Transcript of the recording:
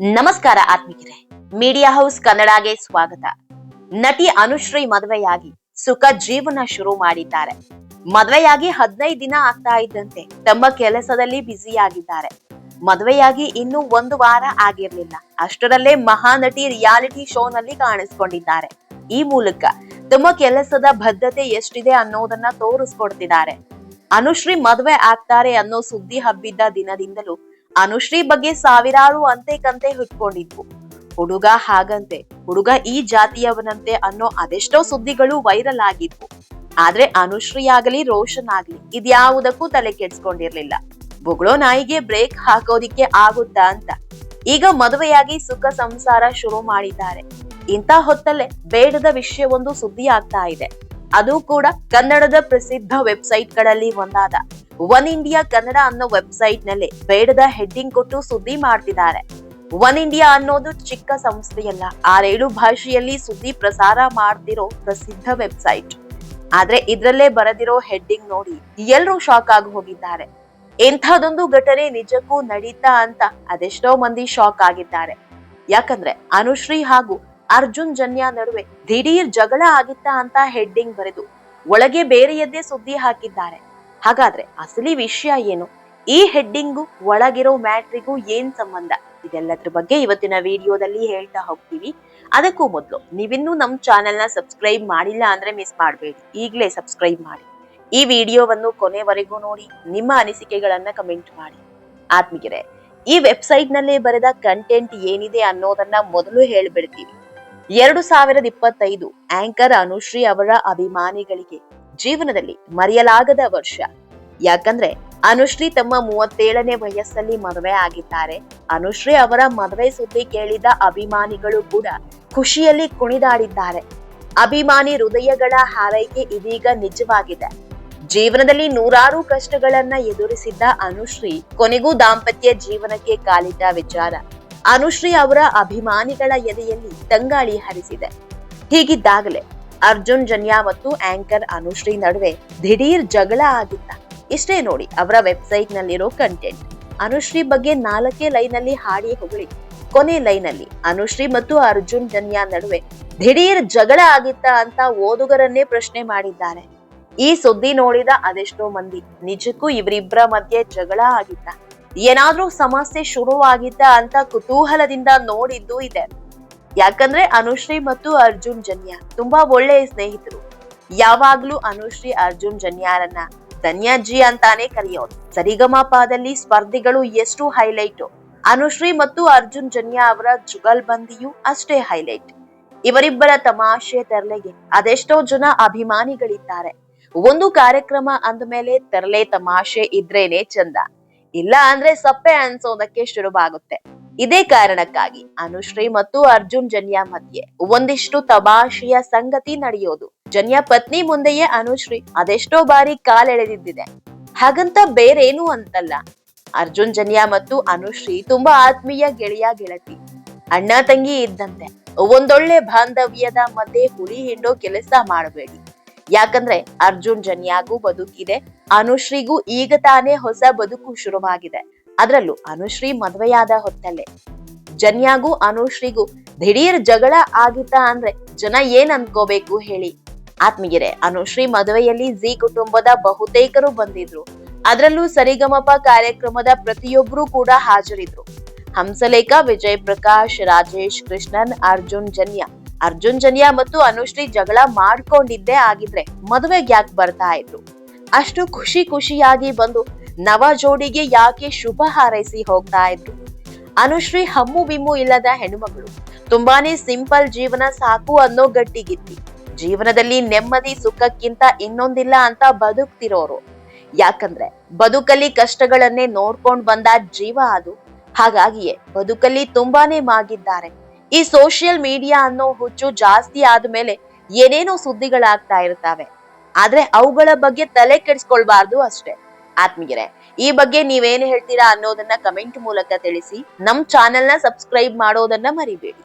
ನಮಸ್ಕಾರ ಆತ್ಮಿಕರೇ media house ಕನ್ನಡಗೆ ಸ್ವಾಗತ. ನಟಿ ಅನುಶ್ರೀ ಮದುವೆಯಾಗಿ ಸುಖ ಜೀವನ ಶುರು ಮಾಡಿದ್ದಾರೆ. ಮದುವೆಯಾಗಿ ಹದಿನೈದು ದಿನ ಆಗ್ತಾ ಇದ್ದಂತೆ ತಮ್ಮ ಕೆಲಸದಲ್ಲಿ ಬ್ಯುಸಿಯಾಗಿದ್ದಾರೆ. ಮದುವೆಯಾಗಿ ಇನ್ನೂ ಒಂದು ವಾರ ಆಗಿರ್ಲಿಲ್ಲ. ಅಷ್ಟರಲ್ಲೇ ಮಹಾನಟಿ ರಿಯಾಲಿಟಿ ಶೋನಲ್ಲಿ ಕಾಣಿಸ್ಕೊಂಡಿದ್ದಾರೆ. ಈ ಮೂಲಕ ತಮ್ಮ ಕೆಲಸದ ಬದ್ಧತೆ ಎಷ್ಟಿದೆ ಅನ್ನೋದನ್ನ ತೋರಿಸ್ಕೊಡ್ತಿದ್ದಾರೆ. ಅನುಶ್ರೀ ಮದುವೆ ಆಗ್ತಾರೆ ಅನ್ನೋ ಸುದ್ದಿ ಹಬ್ಬಿದ್ದ ದಿನದಿಂದಲೂ ಅನುಶ್ರೀ ಬಗ್ಗೆ ಸಾವಿರಾರು ಅಂತೆ ಕಂತೆ ಹುಟ್ಕೊಂಡಿದ್ವು. ಹುಡುಗ ಹಾಗಂತೆ, ಹುಡುಗ ಈ ಜಾತಿಯವನಂತೆ ಅನ್ನೋ ಅದೆಷ್ಟೋ ಸುದ್ದಿಗಳು ವೈರಲ್ ಆಗಿದ್ವು. ಆದ್ರೆ ಅನುಶ್ರೀ ಆಗಲಿ ರೋಷನ್ ಆಗ್ಲಿ ಇದ್ಯಾವುದಕ್ಕೂ ತಲೆ ಕೆಡ್ಸ್ಕೊಂಡಿರ್ಲಿಲ್ಲ. ಬುಗ್ಳೋ ನಾಯಿಗೆ ಬ್ರೇಕ್ ಹಾಕೋದಿಕ್ಕೆ ಆಗುತ್ತಾ ಅಂತ. ಈಗ ಮದುವೆಯಾಗಿ ಸುಖ ಸಂಸಾರ ಶುರು ಮಾಡಿದ್ದಾರೆ. ಇಂಥ ಹೊತ್ತಲ್ಲೇ ಬೇಡದ ವಿಷಯವೊಂದು ಸುದ್ದಿ ಆಗ್ತಾ ಇದೆ. ಅದು ಕೂಡ ಕನ್ನಡದ ಪ್ರಸಿದ್ಧ ವೆಬ್ಸೈಟ್ಗಳಲ್ಲಿ ಒಂದಾದ. ಒನ್ ಇಂಡಿಯಾ ಕನ್ನಡ ಅನ್ನೋ ವೆಬ್ಸೈಟ್ನಲ್ಲಿ ಬೇಡದ ಹೆಡ್ಡಿಂಗ್ ಕೊಟ್ಟು ಸುದ್ದಿ ಮಾಡ್ತಿದ್ದಾರೆ. ಒನ್ ಇಂಡಿಯಾ ಅನ್ನೋದು ಚಿಕ್ಕ ಸಂಸ್ಥೆಯಲ್ಲ. ಆರೇಳು ಭಾಷೆಯಲ್ಲಿ ಸುದ್ದಿ ಪ್ರಸಾರ ಮಾಡ್ತಿರೋ ಪ್ರಸಿದ್ಧ ವೆಬ್ಸೈಟ್ ಆದ್ರೆ ಇದ್ರಲ್ಲೇ ಬರೆದಿರೋ ಹೆಡ್ಡಿಂಗ್ ನೋಡಿ ಎಲ್ರೂ ಶಾಕ್ ಆಗಿ ಹೋಗಿದ್ದಾರೆ. ಇಂಥದೊಂದು ಘಟನೆ ನಿಜಕ್ಕೂ ನಡೀತಾ ಅಂತ ಅದೆಷ್ಟೋ ಮಂದಿ ಶಾಕ್ ಆಗಿದ್ದಾರೆ. ಯಾಕಂದ್ರೆ ಅನುಶ್ರೀ ಹಾಗೂ ಅರ್ಜುನ್ ಜನ್ಯ ನಡುವೆ ದಿಢೀರ್ ಜಗಳ ಆಗಿತ್ತಾ ಅಂತ ಹೆಡ್ಡಿಂಗ್ ಬರೆದು ಒಳಗೆ ಬೇರೆಯದ್ದೇ ಸುದ್ದಿ ಹಾಕಿದ್ದಾರೆ. ಹಾಗಾದ್ರೆ ಅಸಲಿ ವಿಷಯ ಏನು? ಈ ಹೆಡ್ಡಿಂಗು ಒಳಗಿರೋ ಮ್ಯಾಟ್ರಿಗೂ ಏನ್ ಸಂಬಂಧ? ಇದೆಲ್ಲದ್ರ ಬಗ್ಗೆ ಇವತ್ತಿನ ವಿಡಿಯೋದಲ್ಲಿ ಹೇಳ್ತಾ ಹೋಗ್ತೀವಿ. ಅದಕ್ಕೂ ಮೊದಲು ನೀವಿನ್ನೂ ನಮ್ಮ ಚಾನೆಲ್ನ ಸಬ್ಸ್ಕ್ರೈಬ್ ಮಾಡಿಲ್ಲ ಅಂದ್ರೆ ಮಿಸ್ ಮಾಡಬೇಡಿ. ಈಗಲೇ ಸಬ್ಸ್ಕ್ರೈಬ್ ಮಾಡಿ. ಈ ವಿಡಿಯೋವನ್ನು ಕೊನೆವರೆಗೂ ನೋಡಿ, ನಿಮ್ಮ ಅನಿಸಿಕೆಗಳನ್ನ ಕಮೆಂಟ್ ಮಾಡಿ. ಆತ್ಮಿಗೆರೆ ಈ ವೆಬ್ಸೈಟ್ನಲ್ಲಿ ಬರೆದ ಕಂಟೆಂಟ್ ಏನಿದೆ ಅನ್ನೋದನ್ನ ಮೊದಲು ಹೇಳ್ಬಿಡ್ತೀವಿ. ಎರಡು ಸಾವಿರದ ಇಪ್ಪತ್ತೈದು ಆಂಕರ್ ಅನುಶ್ರೀ ಅವರ ಅಭಿಮಾನಿಗಳಿಗೆ ಜೀವನದಲ್ಲಿ ಮರೆಯಲಾಗದ ವರ್ಷ. ಯಾಕಂದ್ರೆ ಅನುಶ್ರೀ ತಮ್ಮ ಮೂವತ್ತೇಳನೇ ವಯಸ್ಸಲ್ಲಿ ಮದುವೆ ಆಗಿದ್ದಾರೆ. ಅನುಶ್ರೀ ಅವರ ಮದುವೆ ಸುದ್ದಿ ಕೇಳಿದ ಅಭಿಮಾನಿಗಳು ಕೂಡ ಖುಷಿಯಲ್ಲಿ ಕುಣಿದಾಡಿದ್ದಾರೆ. ಅಭಿಮಾನಿ ಹೃದಯಗಳ ಹಾರೈಕೆ ಇದೀಗ ನಿಜವಾಗಿದೆ. ಜೀವನದಲ್ಲಿ ನೂರಾರು ಕಷ್ಟಗಳನ್ನ ಎದುರಿಸಿದ್ದ ಅನುಶ್ರೀ ಕೊನೆಗೂ ದಾಂಪತ್ಯ ಜೀವನಕ್ಕೆ ಕಾಲಿಟ್ಟ ವಿಚಾರ. ಅನುಶ್ರೀ ಅವರ ಅಭಿಮಾನಿಗಳ ಎದೆಯಲ್ಲಿ ತಂಗಾಳಿ ಹರಿಸಿದೆ. ಹೀಗಿದ್ದಾಗಲೇ ಅರ್ಜುನ್ ಜನ್ಯಾ ಮತ್ತು ಆಂಕರ್ ಅನುಶ್ರೀ ನಡುವೆ ದಿಢೀರ್ ಜಗಳ ಆಗಿತ್ತ. ಇಷ್ಟೇ ನೋಡಿ, ಅವರ ವೆಬ್ಸೈಟ್ ನಲ್ಲಿರೋ ಕಂಟೆಂಟ್ ಅನುಶ್ರೀ ಬಗ್ಗೆ ನಾಲ್ಕೇ ಲೈನ್ ಅಲ್ಲಿ ಹಾಡಿ ಹೊಗಳಿ. ಕೊನೆ ಲೈನ್ ಅಲ್ಲಿ ಅನುಶ್ರೀ ಮತ್ತು ಅರ್ಜುನ್ ಜನ್ಯಾ ನಡುವೆ ದಿಢೀರ್ ಜಗಳ ಆಗಿತ್ತ ಅಂತ ಓದುಗರನ್ನೇ ಪ್ರಶ್ನೆ ಮಾಡಿದ್ದಾರೆ. ಈ ಸುದ್ದಿ ನೋಡಿದ ಅದೆಷ್ಟೋ ಮಂದಿ. ನಿಜಕ್ಕೂ ಇವರಿಬ್ಬರ ಮಧ್ಯೆ ಜಗಳ ಆಗಿತ್ತ. ಏನಾದ್ರೂ ಸಮಸ್ಯೆ ಶುರುವಾಗಿದ್ದ ಅಂತ ಕುತೂಹಲದಿಂದ ನೋಡಿದ್ದು ಇದೆ. ಯಾಕಂದ್ರೆ ಅನುಶ್ರೀ ಮತ್ತು ಅರ್ಜುನ್ ಜನ್ಯ ತುಂಬಾ ಒಳ್ಳೆ ಸ್ನೇಹಿತರು. ಯಾವಾಗ್ಲೂ ಅನುಶ್ರೀ, ಅರ್ಜುನ್ ಜನ್ಯಾರನ್ನ ಧನ್ಯಾಜಿ ಅಂತಾನೆ ಕರೆಯೋದು. ಸರಿಗಮಪದಲ್ಲಿ ಸ್ಪರ್ಧಿಗಳು ಎಷ್ಟು ಹೈಲೈಟ್, ಅನುಶ್ರೀ ಮತ್ತು ಅರ್ಜುನ್ ಜನ್ಯ ಅವರ ಜುಗಲ್ಬಂದಿಯೂ ಅಷ್ಟೇ ಹೈಲೈಟ್. ಇವರಿಬ್ಬರ ತಮಾಷೆ ತೆರಲೆಗೆ ಅದೆಷ್ಟೋ ಜನ ಅಭಿಮಾನಿಗಳಿದ್ದಾರೆ. ಒಂದು ಕಾರ್ಯಕ್ರಮ ಅಂದಮೇಲೆ ತೆರಲೆ ತಮಾಷೆ ಇದ್ರೇನೆ ಚಂದ. ಇಲ್ಲ ಅಂದ್ರೆ ಸಪ್ಪೆ ಅನ್ಸೋದಕ್ಕೆ ಶುರುವಾಗುತ್ತೆ. ಇದೇ ಕಾರಣಕ್ಕಾಗಿ ಅನುಶ್ರೀ ಮತ್ತು ಅರ್ಜುನ್ ಜನ್ಯ ಮಧ್ಯೆ ಒಂದಿಷ್ಟು ತಬಾಷೆಯ ಸಂಗತಿ ನಡೆಯೋದು. ಜನ್ಯ ಪತ್ನಿ ಮುಂದೆಯೇ ಅನುಶ್ರೀ ಅದೆಷ್ಟೋ ಬಾರಿ ಕಾಲೆಳೆದಿದ್ದಿದೆ. ಹಾಗಂತ ಬೇರೇನು ಅಂತಲ್ಲ. ಅರ್ಜುನ್ ಜನ್ಯ ಮತ್ತು ಅನುಶ್ರೀ ತುಂಬಾ ಆತ್ಮೀಯ ಗೆಳೆಯ ಗೆಳತಿ. ಅಣ್ಣ ತಂಗಿ ಇದ್ದಂತೆ ಒಂದೊಳ್ಳೆ ಬಾಂಧವ್ಯದ ಮಧ್ಯೆ ಹುಳಿ ಹಿಂಡೋ ಕೆಲಸ ಮಾಡಬೇಡಿ. ಯಾಕಂದ್ರೆ ಅರ್ಜುನ್ ಜನ್ಯಾಗೂ ಬದುಕಿದೆ, ಅನುಶ್ರೀಗೂ ಈಗ ತಾನೇ ಹೊಸ ಬದುಕು ಶುರುವಾಗಿದೆ. ಅದ್ರಲ್ಲೂ ಅನುಶ್ರೀ ಮದ್ವೆಯಾದ ಹೊತ್ತಲ್ಲೇ. ಜನ್ಯಾಗೂ ಅನುಶ್ರೀಗೂ ದಿಢೀರ್ ಜಗಳ ಆಗಿತ್ತ ಅಂದ್ರೆ ಜನ ಏನ್ ಅನ್ಕೋಬೇಕು ಹೇಳಿ. ಆತ್ಮಗಿರೆ ಅನುಶ್ರೀ ಮದುವೆಯಲ್ಲಿ ಜಿ ಕುಟುಂಬದ ಬಹುತೇಕರು ಬಂದಿದ್ರು. ಅದ್ರಲ್ಲೂ ಸರಿಗಮಪ ಕಾರ್ಯಕ್ರಮದ ಪ್ರತಿಯೊಬ್ರು ಕೂಡ ಹಾಜರಿದ್ರು. ಹಂಸಲೇಖ ವಿಜಯ್ ಪ್ರಕಾಶ್ ರಾಜೇಶ್, ಕೃಷ್ಣನ್, ಅರ್ಜುನ್, ಜನ್ಯ. ಅರ್ಜುನ್, ಜನ್ಯ ಮತ್ತು ಅನುಶ್ರೀ ಜಗಳ ಮಾಡ್ಕೊಂಡಿದ್ದೇ ಆಗಿದ್ರೆ ಮದುವೆಗೆ ಯಾಕೆ ಬರ್ತಾ ಇದ್ರು? ಅಷ್ಟು ಖುಷಿ ಖುಷಿಯಾಗಿ ಬಂದು ನವ ಜೋಡಿಗೆ ಯಾಕೆ ಶುಭ ಹಾರೈಸಿ ಹೋಗ್ತಾ ಇದ್ರು? ಅನುಶ್ರೀ ಹಮ್ಮು ಬಿಮ್ಮು ಇಲ್ಲದ ಹೆಣ್ಣುಮಗಳು. ತುಂಬಾನೇ ಸಿಂಪಲ್ ಜೀವನ ಸಾಕು ಅನ್ನೋ ಗಟ್ಟಿಗಿತ್ತಿ ಜೀವನದಲ್ಲಿ ನೆಮ್ಮದಿ ಸುಖಕ್ಕಿಂತ ಇನ್ನೊಂದಿಲ್ಲ ಅಂತ ಬದುಕ್ತಿರೋರು. ಯಾಕಂದ್ರೆ ಬದುಕಲ್ಲಿ ಕಷ್ಟಗಳನ್ನೇ ನೋಡ್ಕೊಂಡ್ ಬಂದ ಜೀವ ಅದು. ಹಾಗಾಗಿಯೇ ಬದುಕಲ್ಲಿ ತುಂಬಾನೇ ಮಾಗಿದ್ದಾರೆ. ಈ ಸೋಷಿಯಲ್ ಮೀಡಿಯಾ ಅನ್ನೋ ಹುಚ್ಚು ಜಾಸ್ತಿ ಆದ್ಮೇಲೆ ಏನೇನೋ ಸುದ್ದಿಗಳಾಗ್ತಾ ಇರ್ತಾವೆ. ಆದ್ರೆ ಅವುಗಳ ಬಗ್ಗೆ ತಲೆ ಕೆಡಿಸ್ಕೊಳ್ಬಾರ್ದು ಅಷ್ಟೇ. ಆತ್ಮೀಯರೇ, ಈ ಬಗ್ಗೆ ನೀವೇನು ಹೇಳ್ತೀರಾ ಅನ್ನೋದನ್ನ ಕಮೆಂಟ್ ಮೂಲಕ ತಿಳಿಸಿ, ನಮ್ ಚಾನೆಲ್ನ ಸಬ್ಸ್ಕ್ರೈಬ್ ಮಾಡೋದನ್ನ ಮರಿಬೇಡಿ.